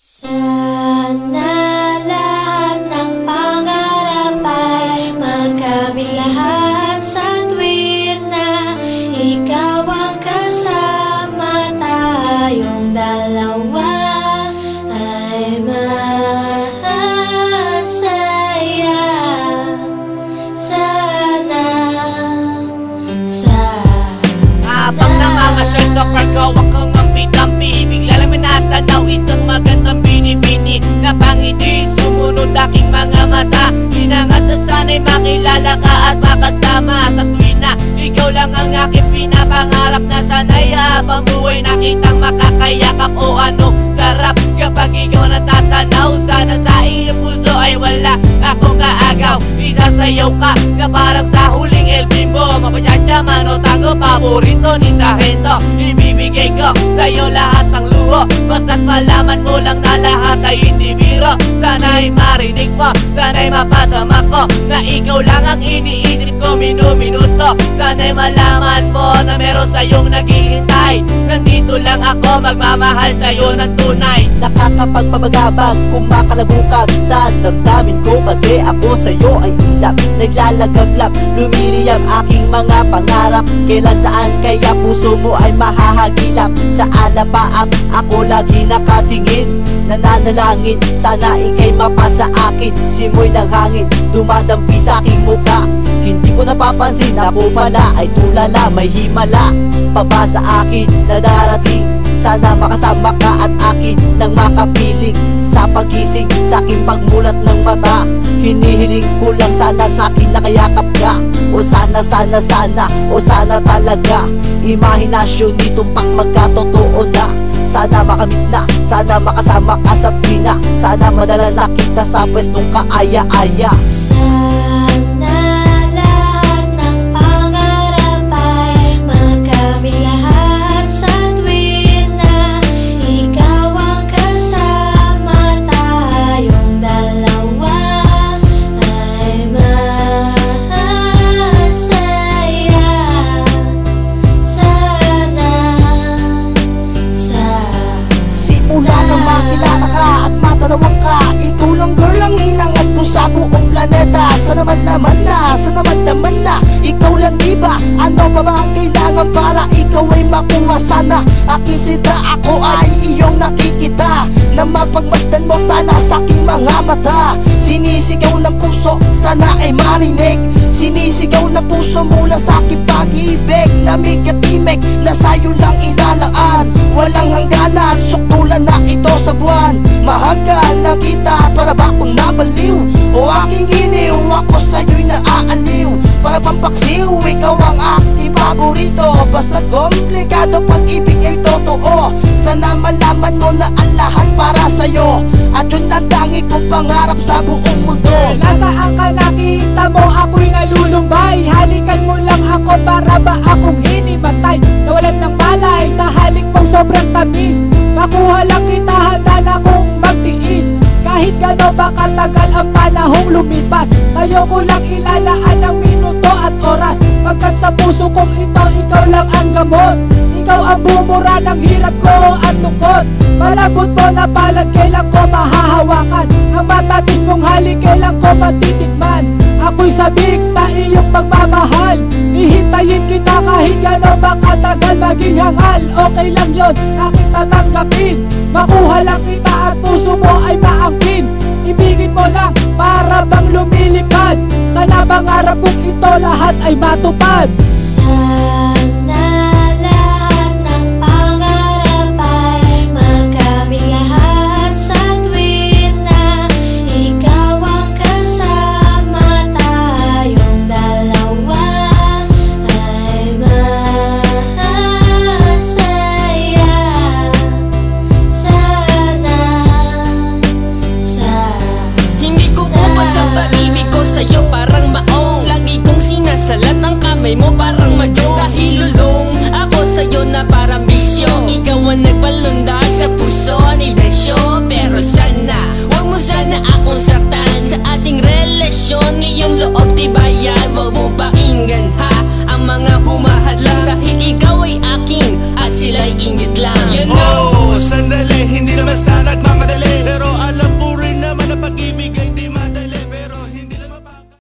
Sana pinapangarap Na sana'y habang buhay nakitang makakayakap O anong sarap kapag ikaw natatanaw Sana sa iyong puso ay wala akong kaagaw. Isasayaw ka na parang sa huling elbin mo Mapachachyaman o tango paborito ni Sargento. Ibibigay ko sa'yo lahat ng luho. Basta't malaman mo lang na lahat ay hindi biro. Sana'y marinig mo, sana'y mapatama ko Na ikaw lang ang iniisip ko. Minuminuto Sana'y malaman na meron sa'yong naghihintay. Nandito lang ako magmamahal sa'yo ng tunay. Nakakapagpabagabag Kumakalagukab sa damdamin ko Kasi ako sa'yo ay ulap. Naglalagablap Lumiliyab aking mga pangarap. Kailan saan kaya puso mo ay mahahagilap? Sa alapaap ako lagi nakatingin. Nananalangin Sana ikay mapasa akin. Simoy ng hangin Dumadampi sa aking muka Hindi ko napapansin Ako pala ay tulala May himala. Paba sa akin na darating? Sana makasama ka at akin nang makapiling. Sa pagising, sa aking pagmulat ng mata Hinihiling ko lang sana sa akin nakayakap ka. O sana, sana, sana, o sana talaga. Imahinasyon nitong magkatotoo na. Sana makamit na, sana makasama ka sa tuwina Sana madala na kita sa pwestong kaaya-aya. Sana planeta Sa naman naman na, sa naman naman na. Ikaw lang diba, ano pa ba ang kailangan para ikaw ay makuha? Sana Aking sida ako ay iyong nakikita. Na mapagmasdan mo tala sa aking mga mata. Sinisigaw ng puso, sana ay marinig. Sinisigaw ng puso mula sa aking pag-ibig. Namig at timig na sa'yo lang ilalaan Walang hangganan, suktulan na ito sa buwan. Mahagkan na kita para ba akong nabaliw? O aking iniw, ako sa'yo'y naaaliw Para bang paksiw, ikaw ang aking paborito. Basta't komplikado pag-ibig ay totoo. Sana malaman mo na ang lahat para sa'yo. At yun ang tangi kong pangarap sa buong mundo. Nasaan ka nakita Ba katagal ang panahong lumipas Sa'yo ko lang ilalaan ang minuto at oras. Pagkat sa puso kong ito ikaw lang ang gamot. Ikaw ang bumura ng hirap ko at lungkot. Malambot mo na palad kailan ko mahahawakan? Ang matamis mong halik kailan ko matitikman? Ako'y sabik sa iyong pagmamahal. Hihintayin kita kahit gano'n ba katagal maging hangal. Okay lang yon aking tatanggapin. Makuha lang kita at puso mo ay maangkin Ibigin mo lang para bang lumilipad. Sana pangarap kong ito lahat ay matupad